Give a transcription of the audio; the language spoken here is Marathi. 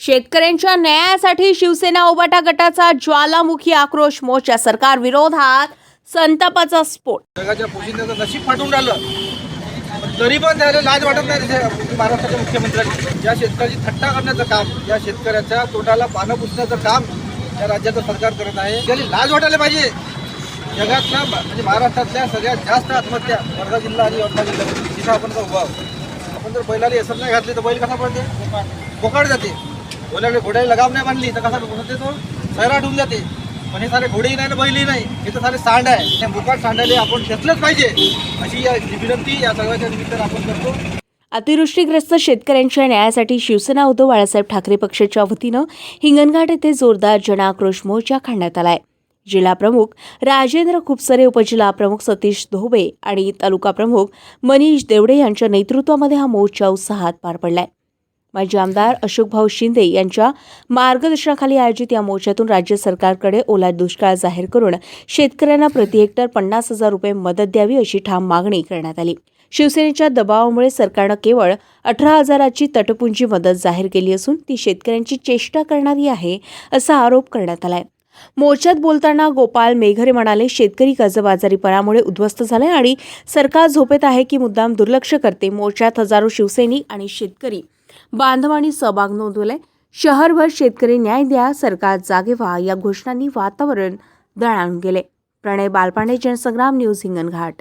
शेतकऱ्यांच्या न्यायासाठी शिवसेना उबाटा गटाचा ज्वालामुखी आक्रोश मोर्चा सरकार विरोधात संतापाचा स्फोट. जगाच्या पोशिंद्याचं नशीब फाटून राहिलं. पण तरी पण त्याला लाज वाटत नाही त्याच्या महाराष्ट्राच्या मुख्यमंत्र्यांनी या शेतकऱ्याची थट्टा करण्याचं काम या शेतकऱ्याच्या तोंडाला पानं पुसण्याचं काम या राज्याचं सरकार करत आहे. त्याला लाज वाटायला पाहिजे. जगातल्या म्हणजे महाराष्ट्रातल्या सगळ्यात जास्त आत्महत्या वर्धा जिल्हा आणि वर्धा जिल्ह्यामध्ये तिथं आपण का उभा आहोत. आपण जर बैलाला यसर नाही घातली तर बैल कसा पडते बोकाड जाते. कोणाकडे घोड्याला लगाम नाही बांधली तर कसा होते तो? सैराट होऊन जाते. पण हे सारे घोडेही नाही ना बैलही नाही. हे तर सारे सांड आहे. त्या मुकाट सांडायला आपण घेतलंच पाहिजे. अशी या विनंती या सगळ्याच्या निमित्तानं आपण करतो. अतिवृष्टीग्रस्त शेतकऱ्यांच्या न्यायासाठी शिवसेना उद्धव बाळासाहेब ठाकरे पक्षाच्या वतीनं हिंगणघाट येथे जोरदार जनाक्रोश मोर्चा काढण्यात आलाय. जिल्हाप्रमुख राजेंद्र खुपसरे उपजिल्हा प्रमुख सतीश धोबे आणि तालुका प्रमुख मनीष देवडे यांच्या नेतृत्वामध्ये हा मोर्चा उत्साहात पार पडलाय. माजी आमदार अशोकभाऊ शिंदे यांच्या मार्गदर्शनाखाली आयोजित या मोर्चातून राज्य सरकारकडे ओला दुष्काळ जाहीर करून शेतकऱ्यांना प्रति हेक्टर पन्नास हजार रुपये मदत द्यावी अशी ठाम मागणी करण्यात आली. शिवसेनेच्या दबावामुळे सरकारनं केवळ अठरा हजाराची तटपुंजी मदत जाहीर केली असून ती शेतकऱ्यांची चेष्टा करणारी आहे असा आरोप करण्यात आलाय. मोर्चात बोलताना गोपाल मेघरे म्हणाले शेतकरी कर्जबाजारीपणामुळे उद्ध्वस्त झाले आणि सरकार झोपेत आहे की मुद्दाम दुर्लक्ष करते. मोर्चात हजारो शिवसैनिक आणि शेतकरी बांधवांनी सहभाग नोंदवलाय शहरभर शेतकरी न्याय द्या सरकार जागे व्हा या घोषणांनी वातावरण दणाणून गेले. प्रणय बालपांडे जनसंग्राम न्यूज हिंगणघाट.